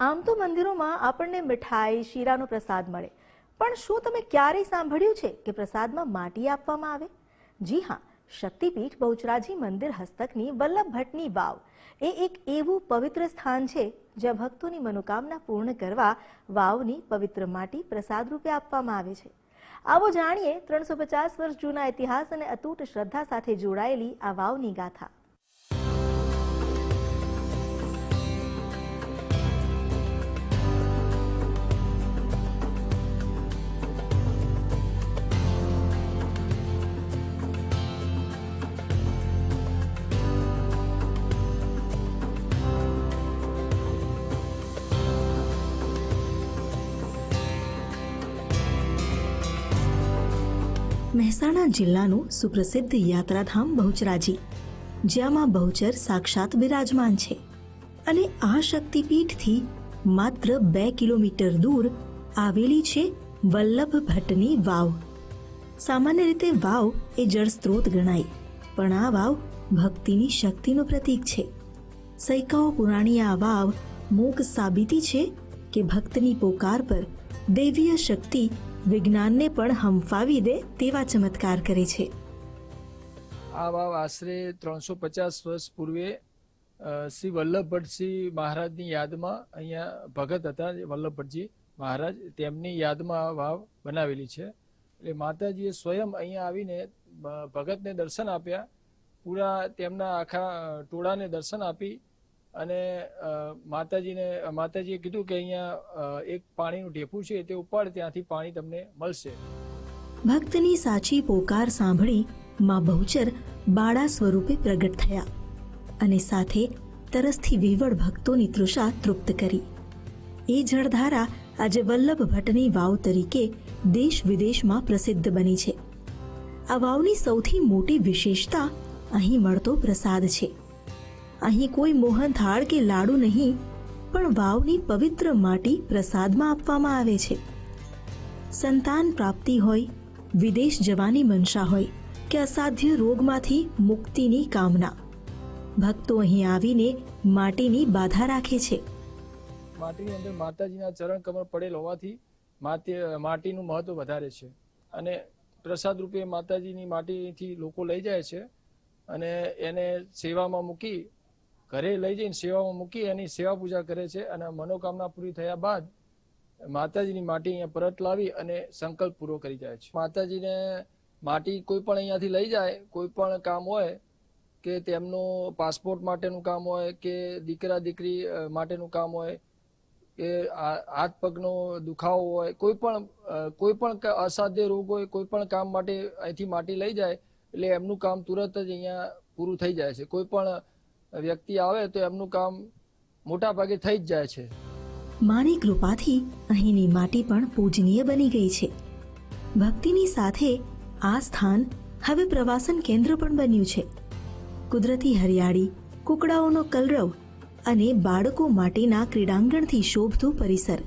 આમ તો મંદિરોમાં આપણને મીઠાઈ, શીરાનો પ્રસાદ મળે. પણ શું તમે ક્યારેય સાંભળ્યું છે કે પ્રસાદમાં માટી આપવામાં આવે? જી હા, શક્તિપીઠ બહુચરાજી મંદિર હસ્તકની વલ્લભ ભટ્ટની વાવ. એ એક એવું પવિત્ર સ્થાન છે જ્યાં ભક્તોની મનોકામના પૂર્ણ કરવા વાવની પવિત્ર માટી પ્રસાદ રૂપે આપવામાં આવે છે. આવો જાણીએ ત્રણસો પચાસ વર્ષ જૂના ઇતિહાસ અને અતૂટ શ્રદ્ધા સાથે જોડાયેલી આ વાવની ગાથા. મહેસાણા જિલ્લાનું સુપ્રસિદ્ધ યાત્રાધામ બહુચરાજી જ્યાં બહુચર સાક્ષાત બિરાજમાન છે અને આ શક્તિપીઠથી માત્ર બે કિલોમીટર દૂર આવેલી છે વલ્લભ ભટ્ટની વાવ. સામાન્ય રીતે વાવ એ જળ સ્ત્રોત ગણાય, પણ આ વાવ ભક્તિની શક્તિનું પ્રતીક છે. સૈકાઓ પુરાણી આ વાવ મૂક સાબિતી છે કે ભક્તની પોકાર પર દૈવીય શક્તિ વિજ્ઞાનને પણ હંફાવી દે તેવા ચમત્કાર કરે છે. આ વાવ આશરે ત્રણસો પચાસ વર્ષ પૂર્વે શ્રી વલ્લભભટ્ટસિંહ મહારાજની યાદમાં અહીંયા ભગત હતા વલ્લભભટ્ટજી મહારાજ, તેમની યાદમાં આ વાવ બનાવેલી છે. એટલે માતાજીએ સ્વયં અહીંયા આવીને ભગતને દર્શન આપ્યા, પૂરા તેમના આખા ટોળાને દર્શન આપી અને માતાજીને, માતાજીએ કીધું કે અહીંયા એક પાણીનું ઢેફું છે તે ઉપાડ, ત્યાંથી પાણી તમને મળશે. ભક્તની સાચી પોકાર સાંભળી માં બહુચર બાળા સ્વરૂપે પ્રગટ થયા અને સાથે તરસથી વિવળ ભક્તોની તૃષા તૃપ્ત કરી. એ જળધારા આજે વલ્લભ ભટ્ટની વાવ તરીકે દેશ વિદેશમાં પ્રસિદ્ધ બની છે. આ વાવની સૌથી મોટી વિશેષતા અહીં મળતો પ્રસાદ છે. અહીં કોઈ મોહન થાળ કે લાડુ નહીં, પણ વાવની પવિત્ર માટી પ્રસાદમાં આપવામાં આવે છે. સંતાન પ્રાપ્તિ હોય, વિદેશ જવાની મનસા હોય, કે અસાધ્ય રોગમાંથી મુક્તિની કામના. ભક્તો અહીં આવીને માટીની બાધા રાખે છે. માટીની અંદર માતાજીના ચરણ કમળ પડેલ હોવાથી માટી માટીનું મહત્વ વધારે છે. અને પ્રસાદ રૂપે માતાજીની માટીથી લોકો લઈ જાય છે અને એને સેવામાં મૂકી ઘરે લઈ જઈને સેવામાં મૂકી એની સેવા પૂજા કરે છે અને મનોકામના પૂરી થયા બાદ માતાજીની માટી અહીંયા પરત લાવી અને સંકલ્પ પૂરો કરી જાય છે. માતાજીને માટી કોઈ પણ અહીંયાથી લઈ જાય, કોઈ પણ કામ હોય કે તેમનું પાસપોર્ટ માટેનું કામ હોય કે દીકરા દીકરી માટેનું કામ હોય કે હાથ પગનો દુખાવો હોય, કોઈ પણ કોઈ પણ અસાધ્ય રોગ હોય, કોઈ પણ કામ માટે અહીંથી માટી લઈ જાય એટલે એમનું કામ તુરત જ અહીંયા પૂરું થઈ જાય છે. કોઈ પણ વ્યક્તિ આવે તો એમનું કામ મોટા ભાગે થઈ જ જાય છે. માની કૃપાથી અહીંની માટી પણ પૂજનીય બની ગઈ છે. ભક્તિની સાથે આ સ્થાન હવે પ્રવાસન કેન્દ્ર પણ બન્યું છે. કુદરતી હરિયાળી, કુકડાઓનો કલરવ અને બાળકો માટેના ક્રીડાંગણથી શોભતું પરિસર.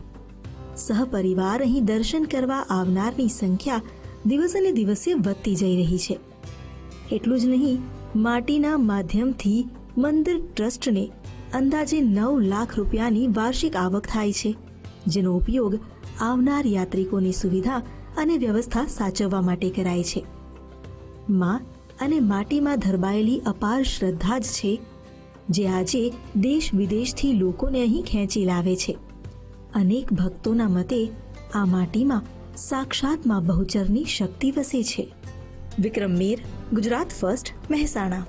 સહપરિવાર અહીં દર્શન કરવા આવનારની સંખ્યા દિવસે ને દિવસે વધતી જઈ રહી છે. એટલું જ નહીં, માટીના માધ્યમથી મંદિર ટ્રસ્ટને અંદાજે નવ લાખ રૂપિયાની વાર્ષિક આવક થાય છે, જેનો ઉપયોગ આવનાર યાત્રિકોની સુવિધા અને વ્યવસ્થા સાચવવા માટે કરાય છે. માં અને માટીમાં ધરબાયેલી અપાર શ્રદ્ધા જ છે, જે આજે દેશ વિદેશથી લોકોને અહીં ખેંચી લાવે છે. અનેક ભક્તોના મતે આ માટીમાં સાક્ષાતમાં બહુચરની શક્તિ વસે છે. વિક્રમ મેર, ગુજરાત ફર્સ્ટ, મહેસાણા.